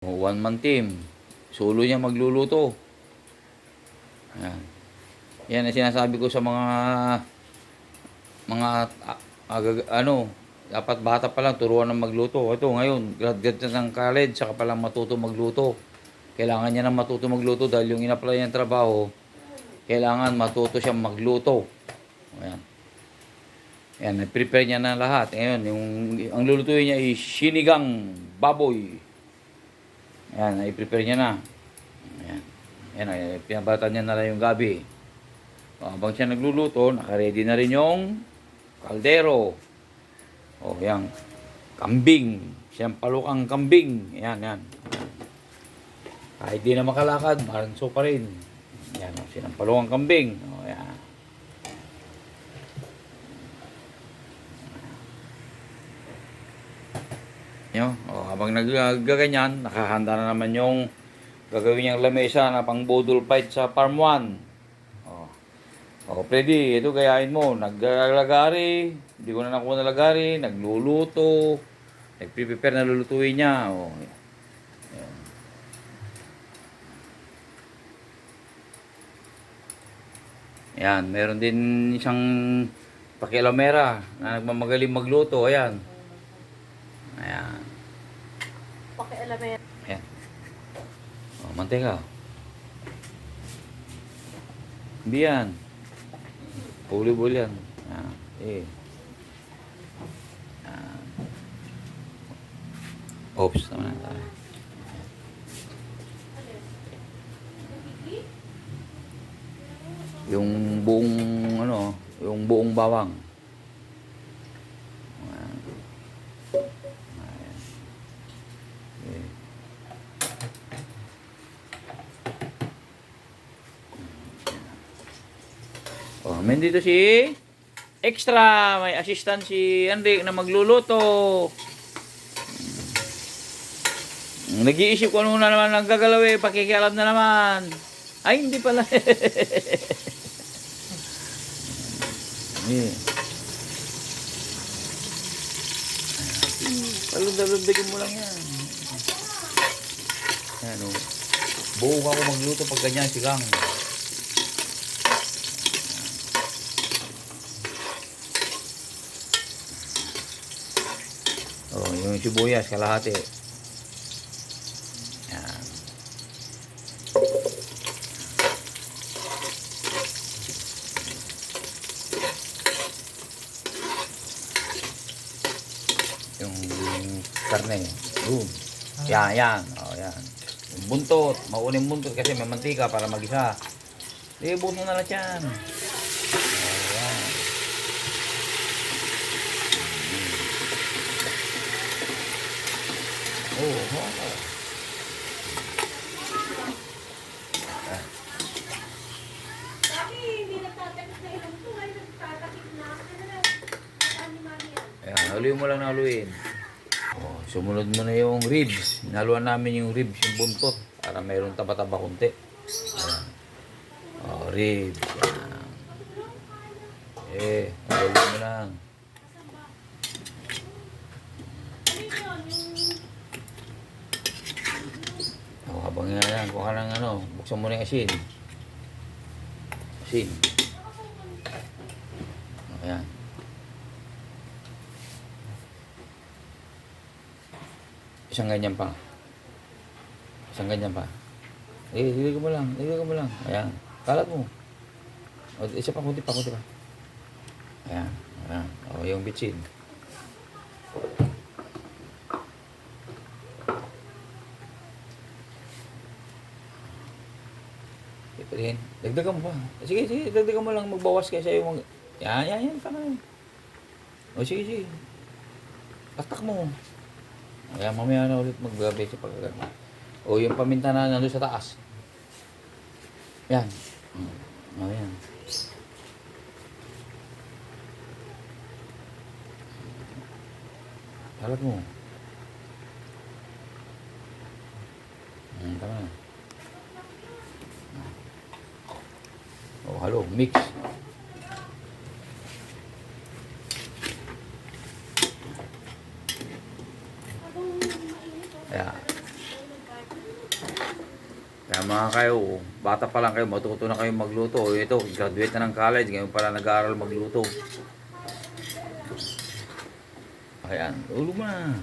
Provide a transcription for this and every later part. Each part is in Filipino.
One man team. Solo niya magluluto. Ayan. Yan ang sinasabi ko sa mga mga a- agag- ano, dapat bata pa lang turuan ng magluto. Ito ngayon, graduate na ng college, saka pa lang matuto magluto. Kailangan niya na matuto magluto dahil yung in-apply niyang trabaho, kailangan matuto siyang magluto. Ayan. Ayan, prepare niya na lahat. Ngayon, yung, ang lulutuin niya ay sinigang baboy. Ayan, i-prepare niya na. Ayan. Ayan, ay, pinabatan niya na lang yung gabi. O, habang siya nagluluto, nakaredy na rin yung kaldero. O, yan. Kambing. Siyang palukang kambing. Ayan, yan. Kahit di na makalakad, maranso pa rin. Yan, o, sinampalukang kambing. O, yan. Habang nagaganyan, nakahanda na naman yung gagawin niyang lamesa na pang bodol fight sa Farm 1. Oh. Oh, pwede, ito gayahin mo. Naglalagari, hindi ko na nakuha na lagari, nagluluto, nagpre-prepare na lulutuin niya. Oh. Yan. Yan, meron din isang pakialamera na nagmamagaling magluto. Ayan. Ayan. Pakialamin. Ayan. Oh, manteka. Hindi yan. Puli-puli yan. Ayan. Eh. Ayan. Oops, naman na tayo. Yung buong, ano, yung buong bawang. Oh, dito si extra, may assistant si Enric na magluluto. Mm. Nag-iisip ko ano na naman ang gagalaw eh, pakikialam na naman. Ay, hindi pala. eh. Palundag-lundagin mo lang yan. Yan o. Buo ako magluto pag ganyan, sigang. Oh, yung sibuyas, kalahati. Yan. Yung, karne. Yun. Yan, yan. Oh, yan. Yung buntot. Mauna yung buntot kasi may mantika para magisa. Di, buntot na lang yan. Oh, yan. Oh, oh. Sabi, hindi nagtatakip na ilang to. Ay, nagtatakip na. Ano na? Ano mami yan? Ayan, haluin mo lang na haluin. Oh, sumunod mo na yung ribs. Naluan namin yung ribs, yung buntot. Para mayroong taba-taba kunti. Ayan. Oh, ribs. Ayan. Eh, haluin mo lang. Ano yun? Yung... Oh, habang nga yan, kuha ka ano, buksan mo na yung asin. Asin. Ayan. Isang ganyan pa. Isang ganyan pa. Eh, hili ko mo lang. Hili ko mo lang. Ayan. Kalat mo. O, isa pa, kunti pa, kunti pa. Ayan. Ayan. O, yung bitsin. Ito rin. Dagdagan mo pa. Sige, sige. Dagdagan mo lang. Magbawas kayo sa'yo. Mag... Yan, yan, yan. Tama. O, sige, sige. Tatak mo. Ayan, mamaya na ulit magbabi sa pagkagat mo. O, yung paminta na nandun sa taas. Yan. Mm. O, yan. Kalat mo. Hmm, tama na. Oh, halo, mix. Kaya? Kaya mga kayo, bata pa lang kayo, matuto na kayo magluto. Ito, graduate na ng college, ngayon pala nag-aaral magluto. Ayan, ulo mo na.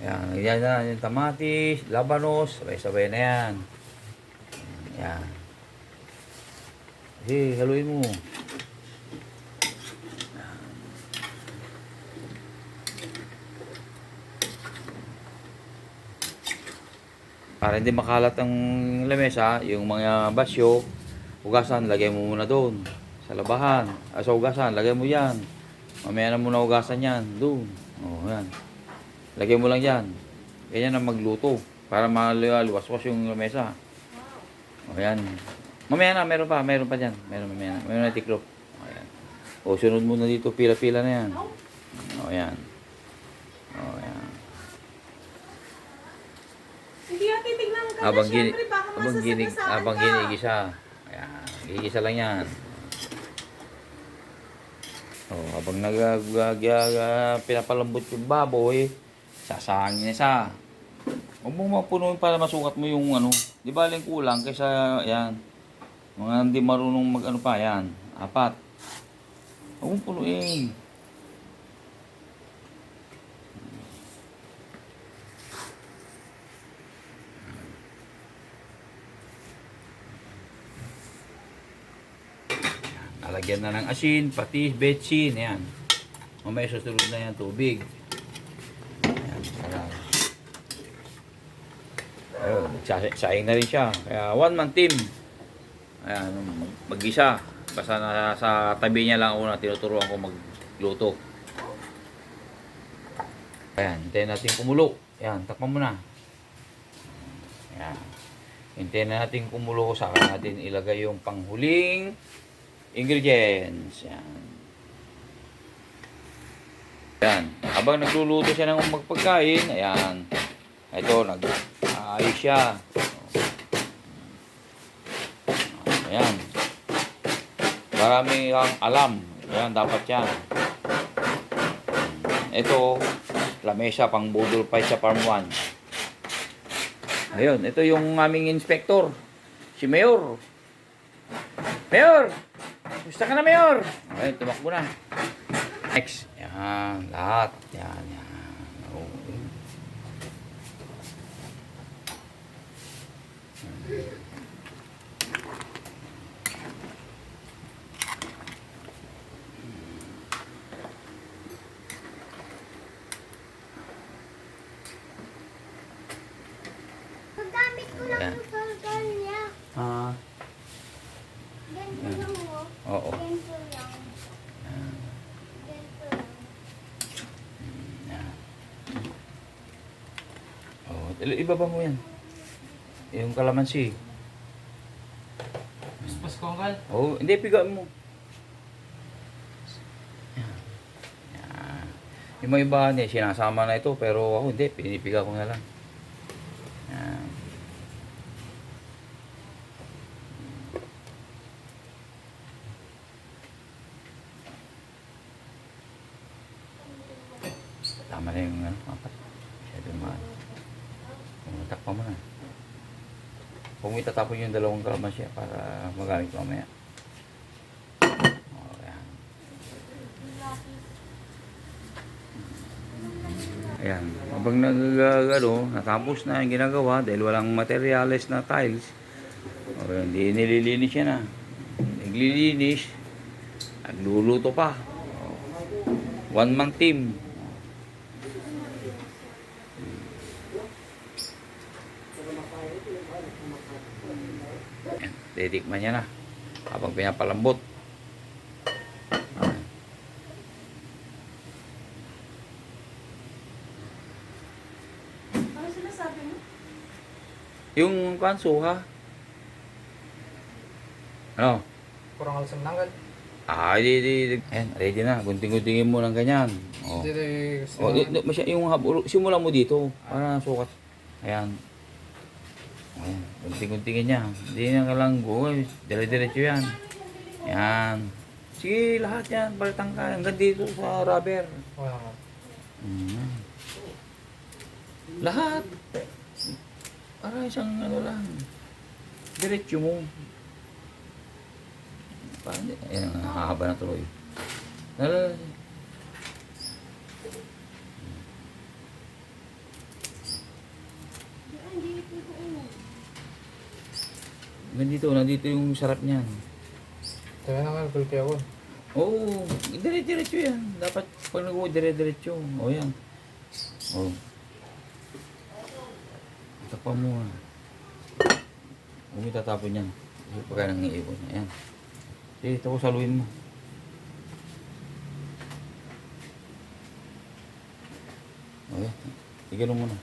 Ayan, yan na yung tamatis, labanos, sabay-sabay na yan. Ayan. Hey, haluin mo. Para hindi makalat ang lamesa, yung mga basyo, hugasan, lagay mo muna doon. Sa labahan. Ah, sa hugasan, lagay mo yan. Mamaya na muna hugasan yan. Doon. O, yan. Lagay mo lang yan. Ganyan ang magluto. Para maluwas-was yung lamesa. O, yan. Mamaya na, meron pa. Meron pa dyan. Meron, mamaya na. Meron na tiklop. O, yan. O, sunod muna dito. Pila-pila na yan. O, yan. O, yan. Hindi yan titignan ka Habang na, gini, syempre, baka habang ginig, masasagasaan habang ka. ginigisa. Ayan, gigisa lang yan. Oh, habang nag uh, pinapalambot yung baboy, sasangin niya sa. Huwag mo mapunuin para masukat mo yung ano. Di ba aling kulang kaysa yan. Mga hindi marunong mag ano pa yan. Apat. Huwag mong punuin. Nalagyan na ng asin, patis, betsin, yan. Mamaya susunod na yan tubig. Ayan, sarap. Ayun, sa- saing na rin siya. Kaya one man team. Ayan, mag- mag-isa. Basta na sa tabi niya lang una tinuturuan ko magluto. Ayan, hintayin natin kumulo. Ayan, takpan mo na. Ayan. Hintayin na natin kumulo. Saka natin ilagay yung panghuling ingredients. Yan. Yan. Habang nagluluto siya ng magpagkain, ayan. Ito, nag aayos siya. Ayan. Marami kang alam. Ayan, dapat yan. Ito, lamesa pang budol fight sa farm 1. Ayun, ito yung aming inspector. Si Mayor. Mayor! Gusto ka na, Mayor? Okay, tumakbo na. Next. Yan, lahat. Yan, yan. Okay. Ayan. Ah, Ayan. oo. Ganito lang. Ganito lang. Yan. Oh, ibaba mo yan. Yung kalamansi. Paspas ko ang Oh, hindi, pigaan mo. Yung mga iba, hindi, sinasama na ito, pero ako hindi, pinipiga ko na lang. Tama na yung ano, apat. Masyado mahal. Takpa mo na. Huwag mo itatapon yung dalawang kalamansi para magamit mamaya. Yan. Ayan. Habang nag, ano, natapos na yung ginagawa dahil walang materials na tiles, o, hindi nililinis siya na. Naglilinis, nagluluto pa. One man team. Ayan, titikman niya na habang pinapalambot. Ano sinasabi mo? Yung kanso ha? Ano? Kurang alas ang langgal. Ah, di, di, di. Ayan, ready na. Gunting-guntingin mo ng ganyan. Oh. Dito Oh, di, di, masya, yung haburo, simula mo dito para sukat. Ayan. Gunting-guntingin niya. Hindi na lang go, dire-diretso yan. Ayan. Sige, lahat yan, baltang ka. Hanggang dito sa rubber. Nga. Mm. Lahat. Para isang ano lang. Diretso mo. Parang, ayan, hahaba na tuloy. Lala, Diyan, hindi ito ko ulo. Nandito, nandito yung sarap niyan. Tayo nanggal, kulpi ako. Oo, dire-diretso yan. Dapat pag nag dire-diretso. O yan. O. Takpan mo nga. Huwag mo tatapon yan. Kasi pagka nang iipon. Ayan. Sige, ito ko saluin mo. O yan. Tigil mo muna.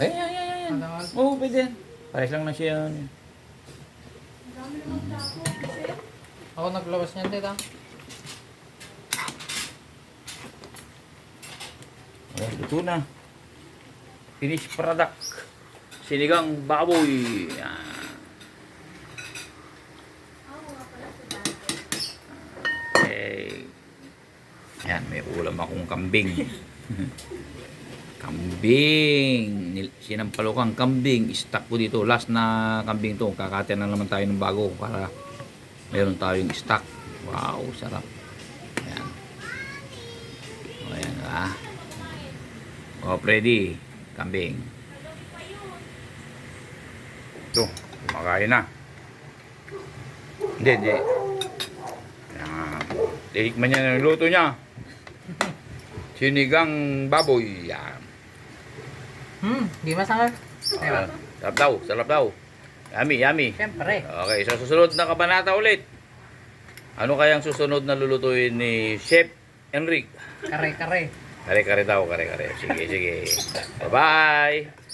Ay, ay, ay, ay. Ang dangal. Oo, pwede yan. Pares lang na siya. yan. Ang dami naman tapo. Kasi, Ako naglabas niyan, tita. Ayan, luto na. Finished product. Sinigang baboy. Yan. Okay. Yan, may ulam akong kambing. kambing. Sinampalo kang kambing. Stock ko dito. Last na kambing to. Kakate na naman tayo ng bago para meron tayong stock. Wow, sarap. Yan. O, yan ah. O, Freddy. Kambing. Ito, kumakain na. Hindi, hindi. Yan. Tinikman niya ng luto niya. Sinigang baboy. Yan. Hmm, di masangal. Ah, sarap daw, sarap daw. Yummy, yummy. Siyempre. Okay, sa susunod na kabanata ulit. Ano kayang susunod na lulutuin ni Chef Enric? Kare-kare. Kare-kare daw, kare-kare. Sige, sige. Bye-bye.